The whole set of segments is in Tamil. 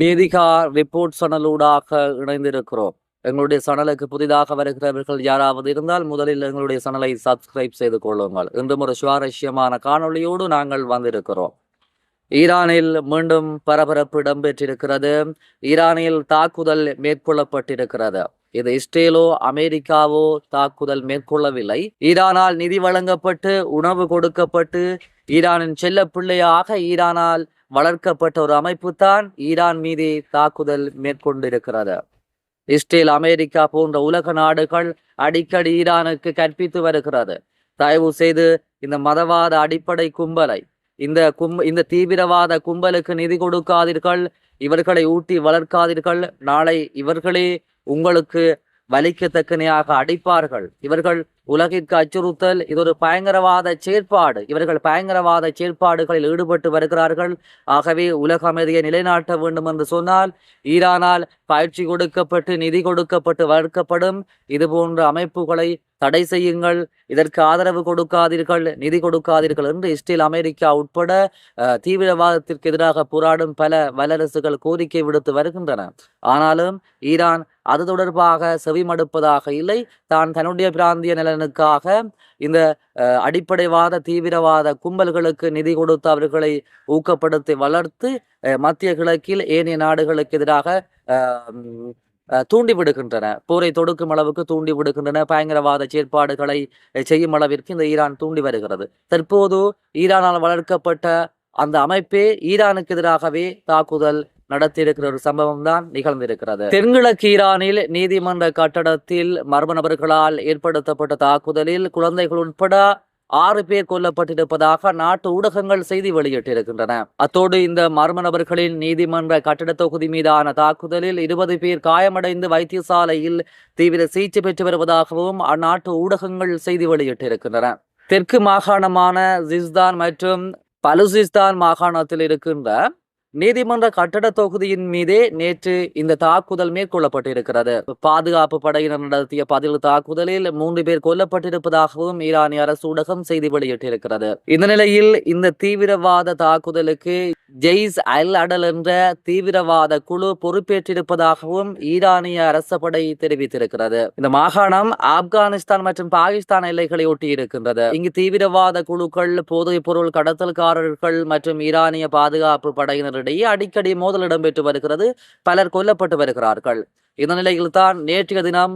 நீதிகா ரிப்போர்ட் சனலூடாக இணைந்திருக்கிறோம். எங்களுடைய சனலுக்கு புதிதாக வருகிறவர்கள் யாராவது இருந்தால் முதலில் எங்களுடைய சனலை சப்ஸ்கிரைப் செய்து கொள்ளுங்கள். இன்றும் ஒரு சுவாரஸ்யமான காணொளியோடு நாங்கள் வந்திருக்கிறோம். ஈரானில் மீண்டும் பரபரப்பு இடம்பெற்றிருக்கிறது. ஈரானில் தாக்குதல் மேற்கொள்ளப்பட்டிருக்கிறது. இது இஸ்ரேலோ அமெரிக்காவோ தாக்குதல் மேற்கொள்ளவில்லை. ஈரானால் நிதி வழங்கப்பட்டு உணவு கொடுக்கப்பட்டு ஈரானின் செல்ல பிள்ளையாக ஈரானால் வளர்க்கப்பட்ட ஒரு அமைப்பு தான் ஈரான் மீது தாக்குதல் மேற்கொண்டிருக்கிறது. இஸ்ரேல் அமெரிக்கா போன்ற உலக நாடுகள் அடிக்கடி ஈரானுக்கு கற்பித்து வருகிறது. தயவு செய்து இந்த மதவாத அடிப்படை கும்பலை இந்த கும் இந்த தீவிரவாத கும்பலுக்கு நிதி கொடுக்காதீர்கள் இவர்களை ஊட்டி வளர்க்காதீர்கள். நாளை இவர்களே உங்களுக்கு வலிக்கத்தக்கனையாக அடிப்பார்கள். இவர்கள் உலகிற்கு அச்சுறுத்தல் இது ஒரு பயங்கரவாத செயற்பாடு. இவர்கள் பயங்கரவாத செயற்பாடுகளில் ஈடுபட்டு வருகிறார்கள். ஆகவே உலக அமைதியை நிலைநாட்ட வேண்டும் என்று சொன்னால் ஈரானால் பயிற்சி கொடுக்கப்பட்டு நிதி கொடுக்கப்பட்டு வளர்க்கப்படும். இது போன்ற அமைப்புகளை தடை செய்யுங்கள். இதற்கு ஆதரவு கொடுக்காதீர்கள் நிதி கொடுக்காதீர்கள் என்று இஸ்ரேல் அமெரிக்கா உட்பட தீவிரவாதத்திற்கு எதிராக போராடும் பல வல்லரசுகள் கோரிக்கை விடுத்து வருகின்றன. ஆனாலும் ஈரான் அது தொடர்பாக செவிமடுப்பதாக இல்லை. தான் தன்னுடைய பிராந்திய நலனுக்காக இந்த அடிப்படைவாத தீவிரவாத கும்பல்களுக்கு நிதி கொடுத்து அவர்களை ஊக்கப்படுத்தி வளர்த்து மத்திய கிழக்கில் ஏனைய நாடுகளுக்கு எதிராக தூண்டி விடுகின்றன. போரை தொடுக்கும் அளவுக்கு தூண்டி விடுகின்றன. பயங்கரவாத செயற்பாடுகளை செய்யும் அளவிற்கு இந்த ஈரான் தூண்டி வருகிறது. தற்போது ஈரானால் வளர்க்கப்பட்ட அந்த அமைப்பே ஈரானுக்கு எதிராகவே தாக்குதல் நடத்தியிருக்கிற ஒரு சம்பவம் தான் நிகழ்ந்திருக்கிறது. தென்கிழக்கு ஈரானில் நீதிமன்ற கட்டடத்தில் மர்ம நபர்களால் ஏற்படுத்தப்பட்ட தாக்குதலில் குழந்தைகள் உட்பட ஆறு பேர் கொல்லப்பட்டிருப்பதாக நாட்டு ஊடகங்கள் செய்தி வெளியிட்டிருக்கின்றன. அத்தோடு இந்த மர்ம நபர்களின் நீதிமன்ற கட்டட தொகுதி மீதான தாக்குதலில் இருபது பேர் காயமடைந்து வைத்தியசாலையில் தீவிர சிகிச்சை பெற்று வருவதாகவும் அந்நாட்டு ஊடகங்கள் செய்தி வெளியிட்டிருக்கின்றன. தெற்கு மாகாணமான ஜிஸ்தான் மற்றும் பலுசிஸ்தான் மாகாணத்தில் இருக்கின்ற நீதிமன்ற கட்டட தொகுதியின் மீதே நேற்று இந்த தாக்குதல் மேற்கொள்ளப்பட்டிருக்கிறது. பாதுகாப்பு படையினர் நடத்திய பதில் தாக்குதலில் மூன்று பேர் கொல்லப்பட்டிருப்பதாகவும் ஈரானிய அரசு ஊடகம் செய்தி வெளியிட்டிருக்கிறது. இந்த நிலையில் இந்த தீவிரவாத தாக்குதலுக்கு ஜெய்ஸ் அல் அடல் என்ற தீவிரவாத குழு பொறுப்பேற்றிருப்பதாகவும் ஈரானிய அரச படை தெரிவித்திருக்கிறது. இந்த மாகாணம் ஆப்கானிஸ்தான் மற்றும் பாகிஸ்தான் எல்லைகளை ஒட்டி இருக்கின்றது இங்கு தீவிரவாத குழுக்கள் போதைப் பொருள் கடத்தல்காரர்கள் மற்றும் ஈரானிய பாதுகாப்பு படையினர் படையினரிடையே அடிக்கடி மோதல் இடம்பெற்று வருகிறது. பலர் கொல்லப்பட்டு வருகிறார்கள். இந்த நிலையில் தான் நேற்றைய தினம்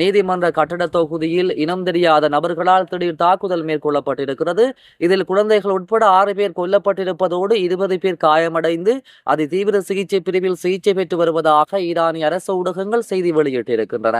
நீதிமன்ற கட்டட தொகுதியில் இனம் தெரியாத நபர்களால் திடீர் தாக்குதல் மேற்கொள்ளப்பட்டிருக்கிறது. இதில் குழந்தைகள் உட்பட ஆறு பேர் கொல்லப்பட்டிருப்பதோடு இருபது பேர் காயமடைந்து அதி தீவிர சிகிச்சை பிரிவில் சிகிச்சை பெற்று வருவதாக ஈரானிய அரசு ஊடகங்கள் செய்தி வெளியிட்டிருக்கின்றன.